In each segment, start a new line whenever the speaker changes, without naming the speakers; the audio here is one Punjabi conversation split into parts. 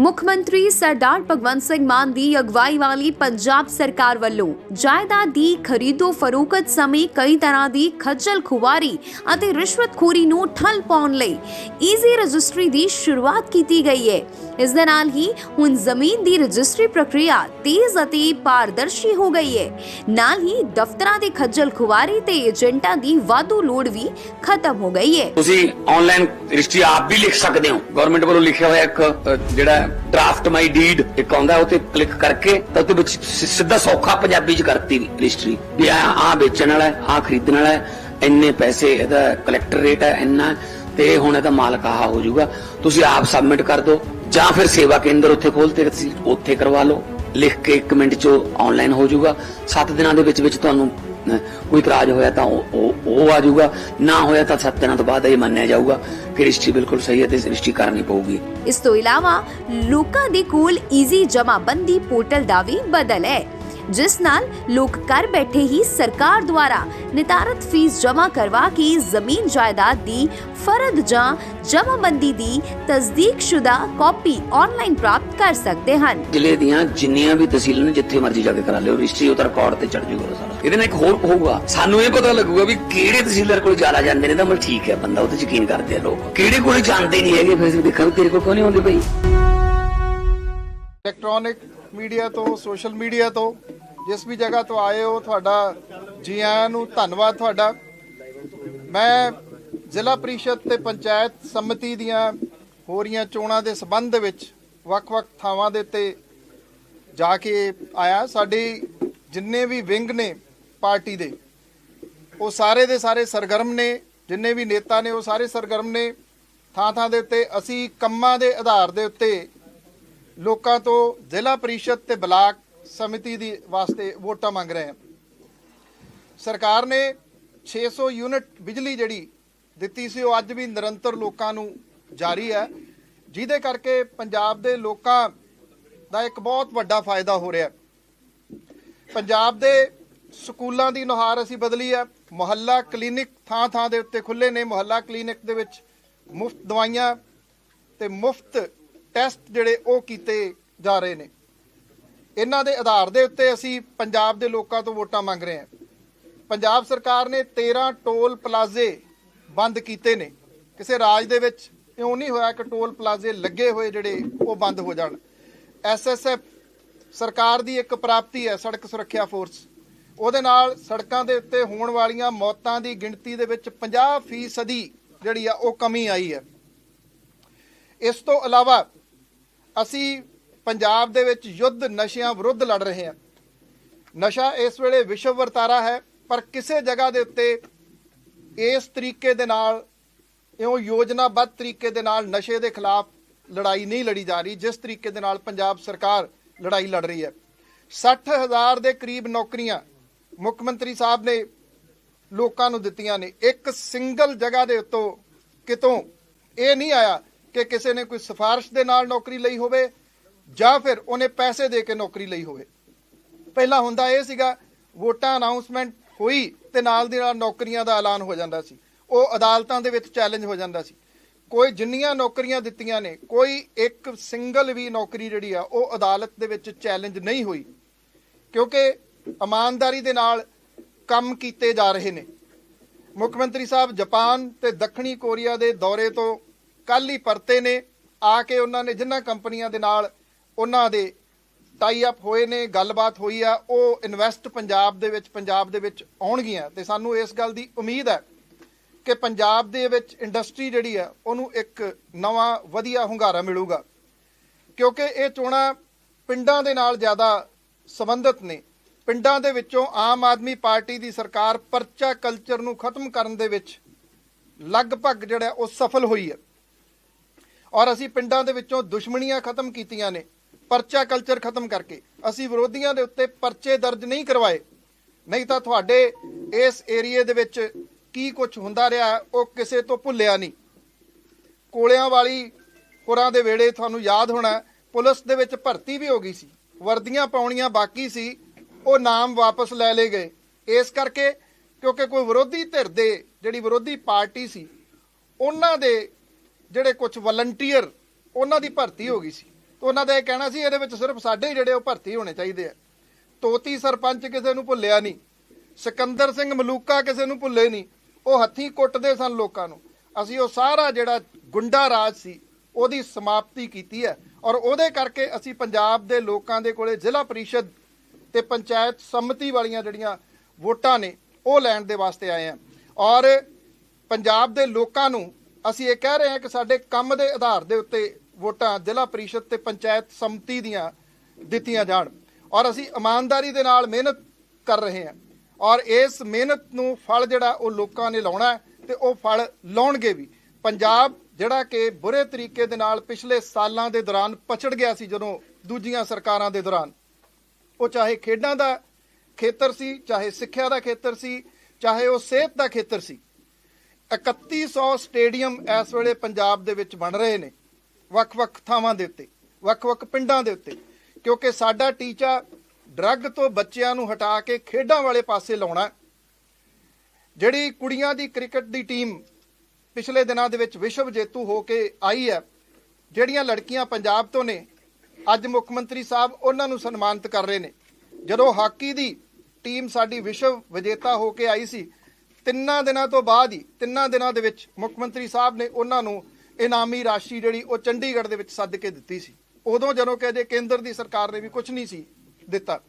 ਮੁੱਖ ਮੰਤਰੀ ਸਰਦਾਰ ਭਗਵੰਤ ਸਿੰਘ ਮਾਨ ਦੀ ਅਗਵਾਈ ਵਾਲੀ ਪੰਜਾਬ ਸਰਕਾਰ ਵੱਲੋਂ ਜਾਇਦਾਦ ਦੀ ਖਰੀਦੋ ਫਰੋਖਤ ਸਮੇਂ ਕਈ ਤਰ੍ਹਾਂ ਦੀ ਖੱਜਲ ਖੁਵਾਰੀ ਅਤੇ ਰਿਸ਼ਵਤਖੋਰੀ ਨੂੰ ਠੱਲ ਪਾਉਣ ਲਈ ਈਜ਼ੀ ਰਜਿਸਟਰੀ ਦੀ ਸ਼ੁਰੂਆਤ ਕੀਤੀ ਗਈ ਹੈ। ਇਸ ਦੇ ਨਾਲ ਹੀ ਹੁਣ ਜ਼ਮੀਨ ਦੀ ਰਜਿਸਟਰੀ ਪ੍ਰਕਿਰਿਆ ਤੇਜ਼ ਅਤੇ ਪਾਰਦਰਸ਼ੀ ਹੋ ਗਈ ਹੈ। ਨਾਲ ਹੀ ਦਫ਼ਤਰਾਂ ਦੇ ਖੱਜਲ ਖੁਵਾਰੀ ਤੇ ਏਜੰਟਾਂ ਦੀ ਵਾਧੂ ਲੋੜ ਵੀ ਖਤਮ ਹੋ ਗਈ ਹੈ।
ਤੁਸੀਂ ਆਨਲਾਈਨ ਰਜਿਸਟਰੀ ਆਪ ਵੀ ਲਿਖ ਸਕਦੇ ਹੋ। ਗਵਰਨਮੈਂਟ ਵੱਲੋਂ ਲਿਖਿਆ ਹੋਇਆ ਇੱਕ ਜਿਹੜਾ ਡਰਾਫਟ ਮਾਈ ਡੀਡ ਇੱਕ ਆਉਂਦਾ ਉਹ ਤੇ ਕਲਿੱਕ ਕਰਕੇ, ਤਾਂ ਉਹਦੇ ਵਿੱਚ ਸਿੱਧਾ ਸੌਖਾ ਪੰਜਾਬੀ ਚ ਕਰਤੀ ਰਜਿਸਟਰੀ ਵੀ ਆ ਆ ਵੇਚਣ ਵਾਲਾ ਆ ਖਰੀਦਣ ਵਾਲਾ ਇੰਨੇ ਪੈਸੇ ਇਹਦਾ ਕਲੈਕਟਰ ਰੇਟ ਹੈ, ਇੰਨਾ ਤੇ ਹੁਣ ਇਹਦਾ ਮਾਲਕ ਆਹ ਹੋ ਜਾਊਗਾ। ਤੁਸੀਂ ਆਪ ਸਬਮਿਟ ਕਰ ਦਿਓ, ਜਾਂ ਫਿਰ ਸੇਵਾ ਕੇਂਦਰ ਉੱਥੇ ਖੋਲਤੇ ਤੁਸੀਂ ਉੱਥੇ ਕਰਵਾ ਲਓ। ਲਿਖ ਕੇ 1 ਮਿੰਟ ਚ ਆਨਲਾਈਨ ਹੋ ਜਾਊਗਾ। 7 ਦਿਨਾਂ ਦੇ ਵਿੱਚ ਵਿੱਚ ਤੁਹਾਨੂੰ ਕੋਈ ਇਤਰਾਜ਼ ਹੋਇਆ ਤਾਂ ਉਹ ਉਹ- ਆ ਜਾਊਗਾ। ਨਾ ਹੋਇਆ ਤਾਂ 7 ਦਿਨਾਂ ਤੋਂ ਬਾਅਦ ਇਹ ਮੰਨਿਆ ਜਾਊਗਾ। ਕਿ ਰਜਿਸਟਰੀ ਬਿਲਕੁਲ ਸਹੀ ਹੈ ਤੇ ਰਜਿਸਟਰੀ ਕਰਨੀ ਪਊਗੀ।
ਇਸ ਤੋਂ ਇਲਾਵਾ ਲੋਕਾਂ ਦੇ ਕੋਲ ਈਜ਼ੀ ਜਮਾਬੰਦੀ ਪੋਰਟਲ ਦਾ ਵੀ ਬਦਲ ਹੈ। ਜਿਸ ਨਾਲ ਲੋਕ ਘਰ ਬੈਠੇ ਹੀ ਸਰਕਾਰ ਦੁਆਰਾ ਨਿਰਧਾਰਤ ਫੀਸ ਜਮ੍ਹਾਂ ਕਰਵਾ ਕੇ ਜ਼ਮੀਨ ਜਾਇਦਾਦ ਦੀ ਫਰਦ ਜਾਂ ਜਮ੍ਹਾਂਬੰਦੀ ਦੀ ਤਸਦੀਕਸ਼ੁਦਾ ਕਾਪੀ ਆਨਲਾਈਨ ਪ੍ਰਾਪਤ ਕਰ ਸਕਦੇ ਹਨ।
ਜ਼ਿਲ੍ਹੇ ਦੀਆਂ ਜਿੰਨੀਆਂ ਵੀ ਤਹਿਸੀਲਾਂ ਨੇ, ਜਿੱਥੇ ਮਰਜ਼ੀ ਜਾ ਕੇ ਕਰਾ ਲਿਓ, ਰਜਿਸਟਰੀ ਉਹਦਾ ਰਿਕਾਰਡ ਤੇ ਚੜ ਜਾਊਗਾ ਸਾਰਾ। ਇਹਦੇ ਨਾਲ ਇੱਕ ਹੋਰ ਹੋਊਗਾ, ਸਾਨੂੰ ਇਹ ਪਤਾ ਲੱਗੂਗਾ ਵੀ ਕਿਹੜੇ ਤਹਿਸੀਲਦਾਰ ਕੋਲ ਜ਼ਿਆਦਾ ਜਾਂਦੇ ਨੇ ਤਾਂ ਮਤਲਬ ਠੀਕ ਹੈ, ਬੰਦਾ ਉਹ ਤੇ ਯਕੀਨ ਕਰਦੇ ਆ ਲੋਕ। ਕਿਹੜੇ ਕੋਲ ਜਾਂਦੇ ਨਹੀਂ ਹੈਗੇ ਫਿਰ ਦੇਖਾਂ ਤੇਰੇ ਕੋਲ ਕਿਉਂ ਨਹੀਂ ਆਉਂਦੇ ਭਾਈ?
ਇਲੈਕਟ੍ਰੋਨਿਕ ਮੀਡੀਆ ਤੋਂ ਸੋਸ਼ਲ ਮੀਡੀਆ ਤੋਂ, ਜਿਸ ਵੀ ਜਗ੍ਹਾ ਤੋਂ ਆਏ ਹੋ, ਤੁਹਾਡਾ ਜੀ ਆਇਆਂ ਨੂੰ ਧੰਨਵਾਦ ਤੁਹਾਡਾ। ਮੈਂ ਜ਼ਿਲ੍ਹਾ ਪ੍ਰੀਸ਼ਦ ਤੇ ਪੰਚਾਇਤ ਸਮਿਤੀ ਦੀਆਂ ਹੋ ਰਹੀਆਂ ਚੋਣਾਂ ਦੇ ਸਬੰਧ ਵਿੱਚ ਵੱਖ-ਵੱਖ ਥਾਵਾਂ ਦੇ ਉੱਤੇ ਜਾ ਕੇ ਆਇਆ। ਸਾਡੇ ਜਿੰਨੇ ਵੀ ਵਿੰਗ ਨੇ ਪਾਰਟੀ ਦੇ, ਉਹ ਸਾਰੇ ਦੇ ਸਾਰੇ ਸਰਗਰਮ ਨੇ। ਜਿੰਨੇ ਵੀ ਨੇਤਾ ਨੇ, ਉਹ ਸਾਰੇ ਸਰਗਰਮ ਨੇ। ਥਾਂ ਥਾਂ ਦੇ ਉੱਤੇ ਅਸੀਂ ਕੰਮਾਂ ਦੇ ਆਧਾਰ ਦੇ ਉੱਤੇ ਲੋਕਾਂ ਤੋਂ ਜ਼ਿਲ੍ਹਾ ਪ੍ਰੀਸ਼ਦ ਤੇ ਬਲਾਕ ਸਮਿਤੀ ਦੀ ਵਾਸਤੇ ਵੋਟਾਂ ਮੰਗ ਰਹੇ ਹਾਂ। ਸਰਕਾਰ ਨੇ 600 ਯੂਨਿਟ ਬਿਜਲੀ ਜਿਹੜੀ ਦਿੱਤੀ ਸੀ, ਉਹ ਅੱਜ ਵੀ ਨਿਰੰਤਰ ਲੋਕਾਂ ਨੂੰ ਜਾਰੀ ਹੈ, ਜਿਹਦੇ ਕਰਕੇ ਪੰਜਾਬ ਦੇ ਲੋਕਾਂ ਦਾ ਇੱਕ ਬਹੁਤ ਵੱਡਾ ਫਾਇਦਾ ਹੋ ਰਿਹਾ ਪੰਜਾਬ ਦੇ ਸਕੂਲਾਂ ਦੀ ਨੁਹਾਰ ਅਸੀਂ ਬਦਲੀ ਹੈ। ਮੁਹੱਲਾ ਕਲੀਨਿਕ ਥਾਂ ਥਾਂ ਦੇ ਉੱਤੇ ਖੁੱਲੇ ਨੇ। ਮੁਹੱਲਾ ਕਲੀਨਿਕ ਦੇ ਵਿੱਚ ਮੁਫਤ ਦਵਾਈਆਂ ਤੇ ਮੁਫਤ ਟੈਸਟ ਜਿਹੜੇ ਉਹ ਕੀਤੇ ਜਾ ਰਹੇ ਨੇ। ਇਹਨਾਂ ਦੇ ਆਧਾਰ ਦੇ ਉੱਤੇ ਅਸੀਂ ਪੰਜਾਬ ਦੇ ਲੋਕਾਂ ਤੋਂ ਵੋਟਾਂ ਮੰਗ ਰਹੇ ਹਾਂ। ਪੰਜਾਬ ਸਰਕਾਰ ਨੇ 13 ਟੋਲ ਪਲਾਜ਼ੇ ਬੰਦ ਕੀਤੇ ਨੇ। ਕਿਸੇ ਰਾਜ ਦੇ ਵਿੱਚ ਇਉਂ ਨਹੀਂ ਹੋਇਆ ਕਿ ਟੋਲ ਪਲਾਜ਼ੇ ਲੱਗੇ ਹੋਏ ਜਿਹੜੇ ਉਹ ਬੰਦ ਹੋ ਜਾਣ। ਐਸਐਸਐਫ ਸਰਕਾਰ ਦੀ ਇੱਕ ਪ੍ਰਾਪਤੀ ਹੈ, ਸੜਕ ਸੁਰੱਖਿਆ ਫੋਰਸ। ਉਹਦੇ ਨਾਲ ਸੜਕਾਂ ਦੇ ਉੱਤੇ ਹੋਣ ਵਾਲੀਆਂ ਮੌਤਾਂ ਦੀ ਗਿਣਤੀ ਦੇ ਵਿੱਚ 50% ਜਿਹੜੀ ਆ ਉਹ ਕਮੀ ਆਈ ਹੈ। ਇਸ ਤੋਂ ਇਲਾਵਾ ਅਸੀਂ ਪੰਜਾਬ ਦੇ ਵਿੱਚ ਯੁੱਧ ਨਸ਼ਿਆਂ ਵਿਰੁੱਧ ਲੜ ਰਹੇ ਹਾਂ। ਨਸ਼ਾ ਇਸ ਵੇਲੇ ਵਿਸ਼ਵ ਵਰਤਾਰਾ ਹੈ, ਪਰ ਕਿਸੇ ਜਗ੍ਹਾ ਦੇ ਉੱਤੇ ਇਸ ਤਰੀਕੇ ਦੇ ਨਾਲ, ਇਉਂ ਯੋਜਨਾਬੱਧ ਤਰੀਕੇ ਦੇ ਨਾਲ ਨਸ਼ੇ ਦੇ ਖਿਲਾਫ ਲੜਾਈ ਨਹੀਂ ਲੜੀ ਜਾ ਰਹੀ, ਜਿਸ ਤਰੀਕੇ ਦੇ ਨਾਲ ਪੰਜਾਬ ਸਰਕਾਰ ਲੜਾਈ ਲੜ ਰਹੀ ਹੈ। 60000 ਦੇ ਕਰੀਬ ਨੌਕਰੀਆਂ ਮੁੱਖ ਮੰਤਰੀ ਸਾਹਿਬ ਨੇ ਲੋਕਾਂ ਨੂੰ ਦਿੱਤੀਆਂ ਨੇ। ਇੱਕ ਸਿੰਗਲ ਜਗ੍ਹਾ ਦੇ ਉੱਤੋਂ ਕਿਤੋਂ ਇਹ ਨਹੀਂ ਆਇਆ ਕਿ ਕਿਸੇ ਨੇ ਕੋਈ ਸਿਫਾਰਿਸ਼ ਦੇ ਨਾਲ ਨੌਕਰੀ ਲਈ ਹੋਵੇ ਜਾਂ ਫਿਰ ਉਹਨੇ ਪੈਸੇ ਦੇ ਕੇ ਨੌਕਰੀ ਲਈ ਹੋਵੇ। ਪਹਿਲਾਂ ਹੁੰਦਾ ਇਹ ਸੀਗਾ, ਵੋਟਾਂ ਅਨਾਉਂਸਮੈਂਟ ਹੋਈ ਤੇ ਨਾਲ ਦੀ ਨਾਲ ਨੌਕਰੀਆਂ ਦਾ ਐਲਾਨ ਹੋ ਜਾਂਦਾ ਸੀ। ਉਹ ਅਦਾਲਤਾਂ ਦੇ ਵਿੱਚ ਚੈਲੰਜ ਹੋ ਜਾਂਦਾ ਸੀ। ਕੋਈ ਜਿੰਨੀਆਂ ਨੌਕਰੀਆਂ ਦਿੱਤੀਆਂ ਨੇ, ਕੋਈ ਇੱਕ ਸਿੰਗਲ ਵੀ ਨੌਕਰੀ ਜਿਹੜੀ ਆ, ਉਹ ਅਦਾਲਤ ਦੇ ਵਿੱਚ ਚੈਲੰਜ ਨਹੀਂ ਹੋਈ। ਕਿਉਂਕਿ ਇਮਾਨਦਾਰੀ ਦੇ ਨਾਲ ਕੰਮ ਕੀਤੇ ਜਾ ਰਹੇ ਨੇ। ਮੁੱਖ ਮੰਤਰੀ ਸਾਹਿਬ, ਜਾਪਾਨ ਤੇ ਦੱਖਣੀ ਕੋਰੀਆ ਦੇ ਦੌਰੇ ਤੋਂ ਕੱਲ ਹੀ ਪਰਤੇ ਨੇ, ਆ ਕੇ ਉਹਨਾਂ ਨੇ ਜਿੰਨਾਂ ਕੰਪਨੀਆਂ ਦੇ ਨਾਲ ਉਹਨਾਂ ਦੇ ਟਾਈ ਅਪ ਹੋਏ ਨੇ, ਗੱਲਬਾਤ ਹੋਈ ਆ, ਉਹ ਇਨਵੈਸਟ ਪੰਜਾਬ ਦੇ ਵਿੱਚ, ਪੰਜਾਬ ਦੇ ਵਿੱਚ ਆਉਣਗੀਆਂ। ਤੇ ਸਾਨੂੰ ਇਸ ਗੱਲ ਦੀ ਉਮੀਦ ਹੈ ਕਿ ਪੰਜਾਬ ਦੇ ਵਿੱਚ ਇੰਡਸਟਰੀ ਜਿਹੜੀ ਆ, ਉਹਨੂੰ ਇੱਕ ਨਵਾਂ ਵਧੀਆ ਹੁੰਗਾਰਾ ਮਿਲੂਗਾ। ਕਿਉਂਕਿ ਇਹ ਚੋਣਾਂ ਪਿੰਡਾਂ ਦੇ ਨਾਲ ਜ਼ਿਆਦਾ ਸੰਬੰਧਿਤ ਨੇ। ਪਿੰਡਾਂ ਦੇ ਵਿੱਚੋਂ ਆਮ ਆਦਮੀ ਪਾਰਟੀ ਦੀ ਸਰਕਾਰ ਪਰਚਾ ਕਲਚਰ ਨੂੰ ਖਤਮ ਕਰਨ ਦੇ ਵਿੱਚ ਲਗਭਗ ਜਿਹੜਾ ਉਹ ਸਫਲ ਹੋਈ ਹੈ। ਔਰ ਅਸੀਂ ਪਿੰਡਾਂ ਦੇ ਵਿੱਚੋਂ ਦੁਸ਼ਮਣੀਆਂ ਖਤਮ ਕੀਤੀਆਂ ਨੇ, ਪਰਚਾ ਕਲਚਰ ਖਤਮ ਕਰਕੇ। ਅਸੀਂ ਵਿਰੋਧੀਆਂ ਦੇ ਉੱਤੇ ਪਰਚੇ ਦਰਜ ਨਹੀਂ ਕਰਵਾਏ। ਨਹੀਂ ਤਾਂ ਤੁਹਾਡੇ ਇਸ ਏਰੀਏ ਦੇ ਵਿੱਚ ਕੀ ਕੁਝ ਹੁੰਦਾ ਰਿਹਾ, ਉਹ ਕਿਸੇ ਤੋਂ ਭੁੱਲਿਆ ਨਹੀਂ। ਕੋਲਿਆਂ ਵਾਲੀ ਹੋਰਾਂ ਦੇ ਵੇੜੇ ਤੁਹਾਨੂੰ ਯਾਦ ਹੋਣਾ, ਪੁਲਿਸ ਦੇ ਵਿੱਚ ਭਰਤੀ ਵੀ ਹੋ ਗਈ ਸੀ। ਵਰਦੀਆਂ ਪਾਉਣੀਆਂ ਬਾਕੀ ਸੀ, ਉਹ ਨਾਮ ਵਾਪਸ ਲੈ ਲਏ ਗਏ। ਇਸ ਕਰਕੇ ਕਿਉਂਕਿ ਕੋਈ ਵਿਰੋਧੀ ਧਿਰ ਦੇ, ਜਿਹੜੀ ਵਿਰੋਧੀ ਪਾਰਟੀ ਸੀ, ਉਹਨਾਂ ਦੇ ਜਿਹੜੇ ਕੁਝ ਵਲੰਟੀਅਰ ਉਹਨਾਂ ਦੀ ਭਰਤੀ ਹੋ ਗਈ ਸੀ। ਤਾਂ ਉਹਨਾਂ ਦਾ ਇਹ ਕਹਿਣਾ ਸੀ, ਇਹਦੇ ਵਿੱਚ ਸਿਰਫ ਸਾਡੇ ਹੀ ਜਿਹੜੇ ਉਹ ਭਰਤੀ ਹੋਣੇ ਚਾਹੀਦੇ ਆ। ਤੋਤੀ ਸਰਪੰਚ ਕਿਸੇ ਨੂੰ ਭੁੱਲਿਆ ਨਹੀਂ, ਸਿਕੰਦਰ ਸਿੰਘ ਮਲੂਕਾ ਕਿਸੇ ਨੂੰ ਭੁੱਲੇ ਨਹੀਂ, ਉਹ ਹੱਥੀਂ ਕੁੱਟਦੇ ਸਨ ਲੋਕਾਂ ਨੂੰ। ਅਸੀਂ ਉਹ ਸਾਰਾ ਜਿਹੜਾ ਗੁੰਡਾ ਰਾਜ ਸੀ, ਉਹਦੀ ਸਮਾਪਤੀ ਕੀਤੀ ਹੈ। ਔਰ ਉਹਦੇ ਕਰਕੇ ਅਸੀਂ ਪੰਜਾਬ ਦੇ ਲੋਕਾਂ ਦੇ ਕੋਲੇ ਜ਼ਿਲ੍ਹਾ ਪਰਿਸ਼ਦ ਤੇ ਪੰਚਾਇਤ ਸੰਮਤੀ ਵਾਲੀਆਂ ਜਿਹੜੀਆਂ ਵੋਟਾਂ ਨੇ, ਉਹ ਲੈਣ ਦੇ ਵਾਸਤੇ ਆਏ ਆ ਔਰ ਪੰਜਾਬ ਦੇ ਲੋਕਾਂ ਨੂੰ ਅਸੀਂ ਇਹ ਕਹਿ ਰਹੇ ਹਾਂ ਕਿ ਸਾਡੇ ਕੰਮ ਦੇ ਆਧਾਰ ਦੇ ਉੱਤੇ ਵੋਟਾਂ ਜ਼ਿਲ੍ਹਾ ਪਰਿਸ਼ਦ ਤੇ ਪੰਚਾਇਤ ਸੰਮਤੀ ਦੀਆਂ ਦਿੱਤੀਆਂ ਜਾਣ। ਔਰ ਅਸੀਂ ਇਮਾਨਦਾਰੀ ਦੇ ਨਾਲ ਮਿਹਨਤ ਕਰ ਰਹੇ ਹਾਂ। ਔਰ ਇਸ ਮਿਹਨਤ ਨੂੰ ਫਲ ਜਿਹੜਾ ਉਹ ਲੋਕਾਂ ਨੇ ਲਾਉਣਾ ਹੈ ਤੇ ਉਹ ਫਲ ਲਾਉਣਗੇ ਵੀ। ਪੰਜਾਬ ਜਿਹੜਾ ਕਿ ਬੁਰੇ ਤਰੀਕੇ ਦੇ ਨਾਲ ਪਿਛਲੇ ਸਾਲਾਂ ਦੇ ਦੌਰਾਨ ਪਛੜ ਗਿਆ ਸੀ ਜਦੋਂ ਦੂਜੀਆਂ ਸਰਕਾਰਾਂ ਦੇ ਦੌਰਾਨ। ਉਹ ਚਾਹੇ ਖੇਡਾਂ ਦਾ ਖੇਤਰ ਸੀ, ਚਾਹੇ ਸਿੱਖਿਆ ਦਾ ਖੇਤਰ ਸੀ, ਚਾਹੇ ਉਹ ਸਿਹਤ ਦਾ ਖੇਤਰ ਸੀ। 3100 ਸਟੇਡੀਅਮ ਇਸ ਵੇਲੇ ਪੰਜਾਬ ਦੇ ਵਿੱਚ ਬਣ ਰਹੇ ਨੇ, ਵੱਖ-ਵੱਖ ਥਾਵਾਂ ਦੇ ਉੱਤੇ, ਵੱਖ-ਵੱਖ ਪਿੰਡਾਂ ਦੇ ਉੱਤੇ, ਕਿਉਂਕਿ ਸਾਡਾ ਟੀਚਾ ਡਰੱਗ ਤੋਂ ਬੱਚਿਆਂ ਨੂੰ ਹਟਾ ਕੇ ਖੇਡਾਂ ਵਾਲੇ ਪਾਸੇ ਲਾਉਣਾ ਜਿਹੜੀ ਕੁੜੀਆਂ ਦੀ ਕ੍ਰਿਕਟ ਦੀ ਟੀਮ ਪਿਛਲੇ ਦਿਨਾਂ ਦੇ ਵਿੱਚ ਵਿਸ਼ਵ ਜੇਤੂ ਹੋ ਕੇ ਆਈ ਹੈ, ਜਿਹੜੀਆਂ ਲੜਕੀਆਂ ਪੰਜਾਬ ਤੋਂ ਨੇ, ਅੱਜ ਮੁੱਖ ਮੰਤਰੀ ਸਾਹਿਬ ਉਹਨਾਂ ਨੂੰ ਸਨਮਾਨਿਤ ਕਰ ਰਹੇ ਨੇ। ਜਦੋਂ ਹਾਕੀ ਦੀ ਟੀਮ ਸਾਡੀ ਵਿਸ਼ਵ ਵਿਜੇਤਾ ਹੋ ਕੇ ਆਈ ਸੀ ਤਿੰਨਾਂ ਦਿਨਾਂ ਤੋਂ ਬਾਅਦ ਹੀ, ਤਿੰਨਾਂ ਦਿਨਾਂ ਦੇ ਵਿੱਚ ਮੁੱਖ ਮੰਤਰੀ ਸਾਹਿਬ ਨੇ ਉਹਨਾਂ ਨੂੰ ਇਨਾਮੀ ਰਾਸ਼ੀ ਜਿਹੜੀ ਉਹ ਚੰਡੀਗੜ੍ਹ ਦੇ ਵਿੱਚ ਸੱਦ ਕੇ ਦਿੱਤੀ ਸੀ। ਉਦੋਂ ਜਦੋਂ ਕਿ ਅਜੇ ਕੇਂਦਰ ਦੀ ਸਰਕਾਰ ਨੇ ਵੀ ਕੁਝ ਨਹੀਂ ਸੀ ਦਿੱਤਾ।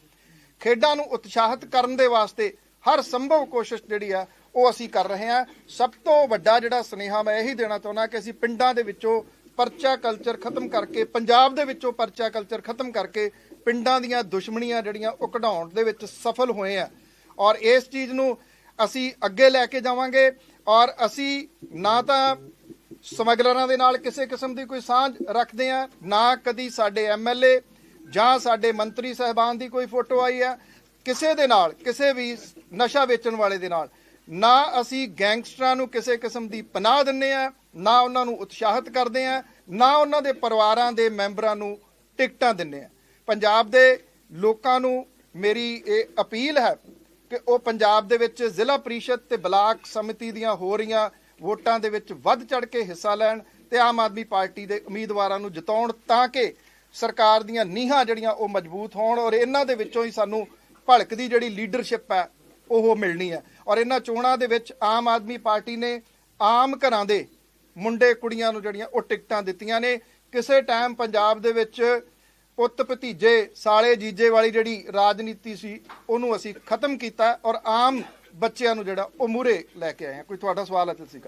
ਖੇਡਾਂ ਨੂੰ ਉਤਸ਼ਾਹਿਤ ਕਰਨ ਦੇ ਵਾਸਤੇ ਹਰ ਸੰਭਵ ਕੋਸ਼ਿਸ਼ ਜਿਹੜੀ ਆ, ਉਹ ਅਸੀਂ ਕਰ ਰਹੇ ਹਾਂ। ਸਭ ਤੋਂ ਵੱਡਾ ਜਿਹੜਾ ਸੁਨੇਹਾ ਮੈਂ ਇਹੀ ਦੇਣਾ ਚਾਹੁੰਦਾ ਕਿ ਅਸੀਂ ਪਿੰਡਾਂ ਦੇ ਵਿੱਚੋਂ ਪਰਚਾ ਕਲਚਰ ਖਤਮ ਕਰਕੇ, ਪੰਜਾਬ ਦੇ ਵਿੱਚੋਂ ਪਰਚਾ ਕਲਚਰ ਖਤਮ ਕਰਕੇ ਪਿੰਡਾਂ ਦੀਆਂ ਦੁਸ਼ਮਣੀਆਂ ਜਿਹੜੀਆਂ ਉਹ ਕਢਾਉਣ ਦੇ ਵਿੱਚ ਸਫਲ ਹੋਏ ਆ। ਔਰ ਇਸ ਚੀਜ਼ ਨੂੰ ਅਸੀਂ ਅੱਗੇ ਲੈ ਕੇ ਜਾਵਾਂਗੇ ਔਰ ਅਸੀਂ ਨਾ ਤਾਂ ਸਮਗਲਰਾਂ ਦੇ ਨਾਲ ਕਿਸੇ ਕਿਸਮ ਦੀ ਕੋਈ ਸਾਂਝ ਰੱਖਦੇ ਆ ਨਾ ਕਦੀ ਸਾਡੇ ਐਮਐਲਏ ਜਾਂ ਸਾਡੇ ਮੰਤਰੀ ਸਹਿਬਾਨ ਦੀ ਕੋਈ ਫੋਟੋ ਆਈ ਆ ਕਿਸੇ ਦੇ ਨਾਲ, ਕਿਸੇ ਵੀ ਨਸ਼ਾ ਵੇਚਣ ਵਾਲੇ ਦੇ ਨਾਲ। ਨਾ ਅਸੀਂ ਗੈਂਗਸਟਰਾਂ ਨੂੰ ਕਿਸੇ ਕਿਸਮ ਦੀ ਪਨਾਹ ਦਿੰਨੇ ਆ ਨਾ ਉਹਨਾਂ ਨੂੰ ਉਤਸ਼ਾਹਿਤ ਕਰਦੇ ਆ ਨਾ ਉਹਨਾਂ ਦੇ ਪਰਿਵਾਰਾਂ ਦੇ ਮੈਂਬਰਾਂ ਨੂੰ ਟਿਕਟਾਂ ਦਿੰਨੇ ਆ ਪੰਜਾਬ ਦੇ ਲੋਕਾਂ ਨੂੰ ਮੇਰੀ ਇਹ ਅਪੀਲ ਹੈ ਕਿ ਉਹ ਪੰਜਾਬ ਦੇ ਵਿੱਚ ਜ਼ਿਲ੍ਹਾ ਪ੍ਰੀਸ਼ਦ ਤੇ ਬਲਾਕ ਸਮਿਤੀ ਦੀਆਂ ਹੋ ਰਹੀਆਂ ਵੋਟਾਂ ਦੇ ਵਿੱਚ ਵੱਧ ਚੜ ਕੇ ਹਿੱਸਾ ਲੈਣ ਤੇ ਆਮ ਆਦਮੀ ਪਾਰਟੀ ਦੇ ਉਮੀਦਵਾਰਾਂ ਨੂੰ ਜਿਤਾਉਣ ਤਾਂ ਕਿ ਸਰਕਾਰ ਦੀਆਂ ਨੀਹਾਂ ਜਿਹੜੀਆਂ ਉਹ ਮਜ਼ਬੂਤ ਹੋਣ ਔਰ ਇਹਨਾਂ ਦੇ ਵਿੱਚੋਂ ਹੀ ਸਾਨੂੰ ਭਲਕ ਦੀ ਜਿਹੜੀ ਲੀਡਰਸ਼ਿਪ ਹੈ, ਉਹ ਮਿਲਣੀ ਹੈ। ਔਰ ਇਹਨਾਂ ਚੋਣਾਂ ਦੇ ਵਿੱਚ ਆਮ ਆਦਮੀ ਪਾਰਟੀ ਨੇ ਆਮ ਘਰਾਂ ਦੇ ਮੁੰਡੇ ਕੁੜੀਆਂ ਨੂੰ ਜਿਹੜੀਆਂ ਉਹ ਟਿਕਟਾਂ ਦਿੱਤੀਆਂ ਨੇ। ਕਿਸੇ ਟਾਈਮ ਪੰਜਾਬ ਦੇ ਵਿੱਚ ਪੁੱਤ ਭਤੀਜੇ ਸਾਲੇ ਜੀਜੇ ਵਾਲੀ ਜਿਹੜੀ ਰਾਜਨੀਤੀ ਸੀ, ਉਹਨੂੰ ਅਸੀਂ ਖਤਮ ਕੀਤਾ ਔਰ ਆਮ ਬੱਚਿਆਂ ਨੂੰ ਜਿਹੜਾ ਉਹ ਮੂਰੇ ਲੈ ਕੇ ਆਏ ਹਾਂ। ਕੋਈ ਤੁਹਾਡਾ ਸਵਾਲ ਹੈ ਤੁਸੀਂ